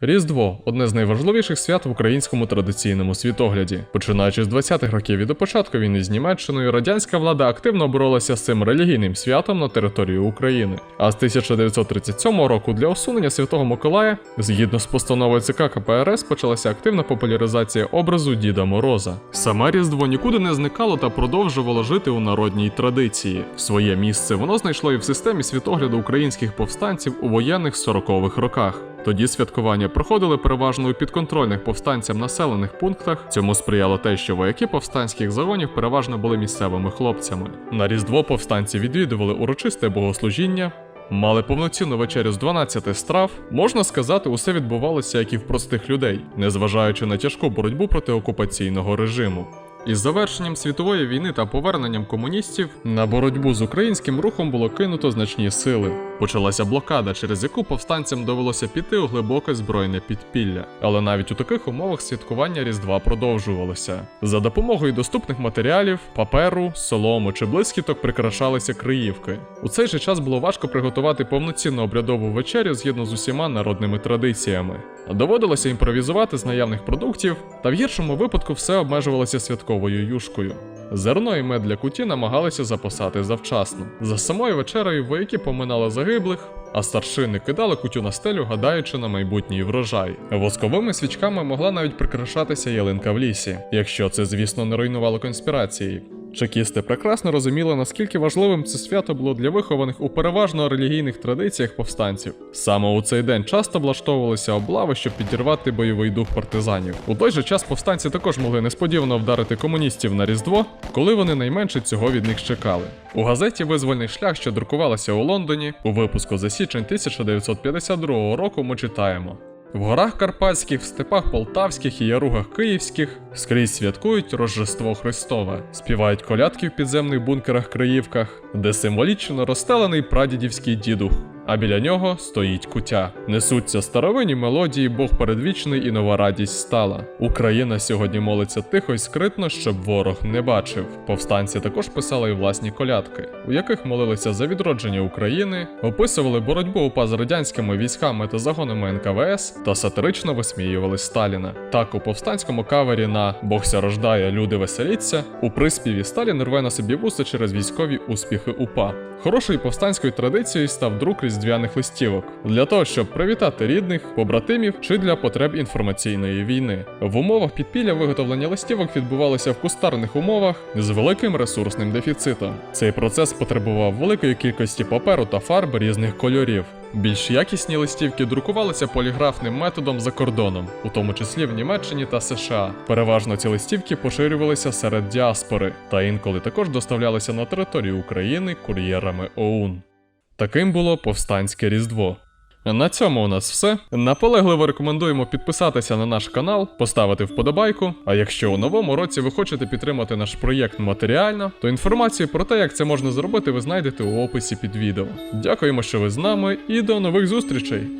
Різдво одне з найважливіших свят в українському традиційному світогляді. Починаючи з 20-х років і до початку війни з Німеччиною, радянська влада активно боролася з цим релігійним святом на території України. А з 1937 року для усунення Святого Миколая, згідно з постановою ЦК КПРС, почалася активна популяризація образу Діда Мороза. Саме Різдво нікуди не зникало та продовжувало жити у народній традиції. Своє місце воно знайшло і в системі світогляду українських повстанців у воєнних 40-х роках. Тоді святкування проходили переважно у підконтрольних повстанцям населених пунктах. Цьому сприяло те, що вояки повстанських загонів переважно були місцевими хлопцями. На Різдво повстанці відвідували урочисте богослужіння. Мали повноцінну вечерю з 12 страв, можна сказати, усе відбувалося як і в простих людей, незважаючи на тяжку боротьбу проти окупаційного режиму. Із завершенням світової війни та поверненням комуністів на боротьбу з українським рухом було кинуто значні сили. Почалася блокада, через яку повстанцям довелося піти у глибоке збройне підпілля. Але навіть у таких умовах святкування Різдва продовжувалося. За допомогою доступних матеріалів, паперу, солому чи блискіток прикрашалися криївки. У цей же час було важко приготувати повноцінну обрядову вечерю згідно з усіма народними традиціями. Доводилося імпровізувати з наявних продуктів, та в гіршому випадку все обмежувалося святковою юшкою. Зерно і мед для куті намагалися запасати завчасно. За самою вечерею вояки поминали загиблих, а старшини кидали кутю на стелю, гадаючи на майбутній врожай. Восковими свічками могла навіть прикрашатися ялинка в лісі, якщо це, звісно, не руйнувало конспірації. Чекісти прекрасно розуміли, наскільки важливим це свято було для вихованих у переважно релігійних традиціях повстанців. Саме у цей день часто влаштовувалися облави, щоб підірвати бойовий дух партизанів. У той же час повстанці також могли несподівано вдарити комуністів на Різдво, коли вони найменше цього від них чекали. У газеті Визвольний шлях, що друкувалася у Лондоні, у випуску за січень 1952 року ми читаємо. В горах Карпатських, в степах Полтавських і яругах Київських скрізь святкують Рождество Христове, співають колядки в підземних бункерах-криївках, де символічно розстелений прадідівський дідух, а біля нього стоїть кутя. Несуться старовинні мелодії, Бог передвічний і нова радість стала. Україна сьогодні молиться тихо й скритно, щоб ворог не бачив. Повстанці також писали й власні колядки, у яких молилися за відродження України, описували боротьбу УПА з радянськими військами та загонами НКВС та сатирично висміювали Сталіна. Так у повстанському кавері на Бог ся рождає, люди веселіться. У приспіві Сталін рве на собі вуса через військові успіхи УПА. Хорошою повстанською традицією став друк різдвяних листівок для того, щоб привітати рідних, побратимів чи для потреб інформаційної війни. В умовах підпілля виготовлення листівок відбувалося в кустарних умовах з великим ресурсним дефіцитом. Цей процес потребував великої кількості паперу та фарб різних кольорів. Більш якісні листівки друкувалися поліграфним методом за кордоном, у тому числі в Німеччині та США. Переважно ці листівки поширювалися серед діаспори, та інколи також доставлялися на територію України кур'єрами ОУН. Таким було повстанське Різдво. На цьому у нас все. Наполегливо рекомендуємо підписатися на наш канал, поставити вподобайку. А якщо у новому році ви хочете підтримати наш проєкт матеріально, то інформацію про те, як це можна зробити, ви знайдете у описі під відео. Дякуємо, що ви з нами, і до нових зустрічей!